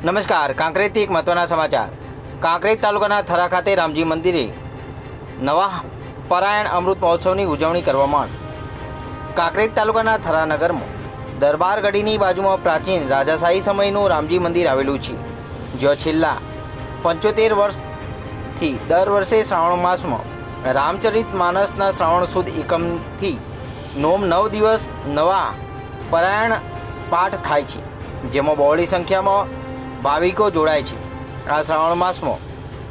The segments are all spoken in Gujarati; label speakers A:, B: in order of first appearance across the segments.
A: નમસ્કાર, કાંકરેજથી એક મહત્વના સમાચાર. કાંકરેજ તાલુકાના થરા ખાતે રામજી મંદિરે નવા પરાયણ અમૃત મહોત્સવની ઉજવણી કરવામાં આવી. કાંકરેજ તાલુકાના થરા નગરમાં દરબાર ગઢીની બાજુમાં પ્રાચીન રાજાશાહી સમયનું રામજી મંદિર આવેલું છે, જ્યાં છેલ્લા પંચોતેર વર્ષથી દર વર્ષે શ્રાવણ માસમાં રામચરિત માનસના શ્રાવણ સુદ એકમથી નોમ નવ દિવસ નવા પરાયણ પાઠ થાય છે, જેમાં બહોળી સંખ્યામાં ભાવિકો જોડાય છે. આ શ્રાવણ માસમાં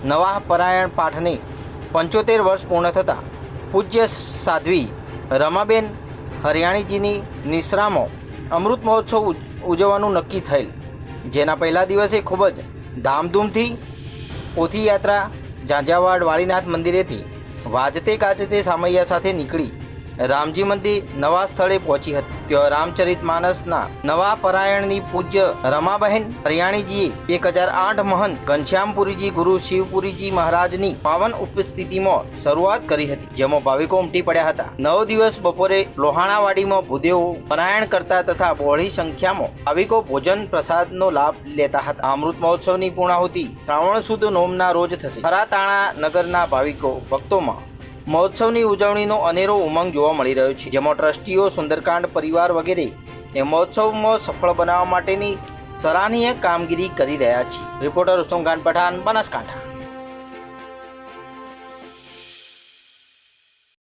A: નવા પરાયણ પાઠને પંચોતેર વર્ષ પૂર્ણ થતાં પૂજ્ય સાધ્વી રમાબેન હરિયાણીજીની નિશ્રામાં અમૃત મહોત્સવ ઉજ- ઉજવવાનું નક્કી થયેલ. જેના પહેલા દિવસે ખૂબ જ ધામધૂમથી પોથી યાત્રા ઝાંઝાવાડ વાળીનાથ મંદિરેથી વાજતે ગાજતે સામૈયા સાથે નીકળી રામજી મંદિર નવા સ્થળે પહોંચી હતી. ત્યાં રામચરિત માનસના નવા પરાયણની પૂજ્ય રમાબહેન હરિયાણીજીએ એક હજાર આઠ મહંત ઘનશ્યામપુરીજી, ગુરુ શિવપુરીજી મહારાજની પાવન ઉપસ્થિતિમાં શરૂઆત કરી હતી, જેમાં ભાવિકો ઉમટી પડ્યા હતા. નવ દિવસ બપોરે લોહાણાવાડીમાં ભૂદેવો પરાયણ કરતા તથા બહોળી સંખ્યામાં ભાવિકો ભોજન પ્રસાદનો લાભ લેતા હતા. અમૃત મહોત્સવની પૂર્ણાહુતિ શ્રાવણ સુદ નોમના રોજ થશે. ખરાતાણા નગરના ભાવિકો ભક્તોમાં મહોત્સવની ઉજવણીનો અનેરો ઉમંગ જોવા મળી રહ્યો છે. જેમાં ટ્રસ્ટીઓ, સુંદરકાંડ પરિવાર વગેરે એ મહોત્સવમાં સફળ બનાવવા માટેની સરાહનીય કામગીરી કરી રહ્યા છે. રિપોર્ટર ઉસ્તમ પઠાન બનાસકાંઠા.